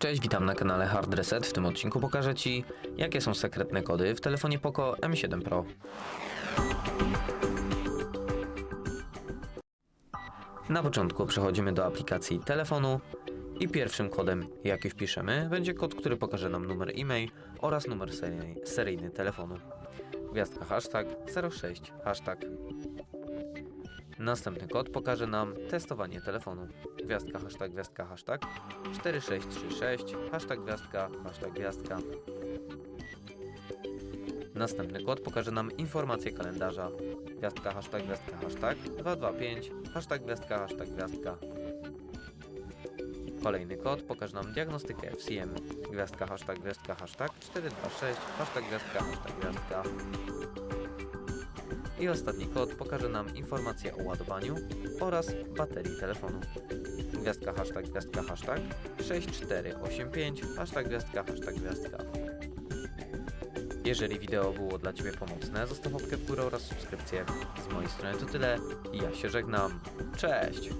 Cześć, witam na kanale Hard Reset. W tym odcinku pokażę Ci, jakie są sekretne kody w telefonie Poco M7 Pro. Na początku przechodzimy do aplikacji telefonu i pierwszym kodem, jaki wpiszemy, będzie kod, który pokaże nam numer e-mail oraz numer seryjny, seryjny telefonu. Gwiazdka hashtag 06 hashtag. Następny kod pokaże nam testowanie telefonu. Gwiazdka hashtag gwiazdka hashtag 4636 hashtag gwiazdka hashtag gwiazdka. Następny kod pokaże nam informację kalendarza. Gwiazdka hashtag gwiazdka hashtag 225 hashtag gwiazdka hashtag gwiazdka. Kolejny kod pokaże nam diagnostykę FCM. Gwiazdka hashtag gwiazdka hashtag 426 hashtag gwiazdka hashtag gwiazdka. I ostatni kod pokaże nam informację o ładowaniu oraz baterii telefonu. Gwiazdka hashtag gwiazdka hashtag 6485 hashtag gwiazdka hashtag gwiazdka. Jeżeli wideo było dla Ciebie pomocne, zostaw łapkę w górę oraz subskrypcję. Z mojej strony to tyle. Ja się żegnam. Cześć!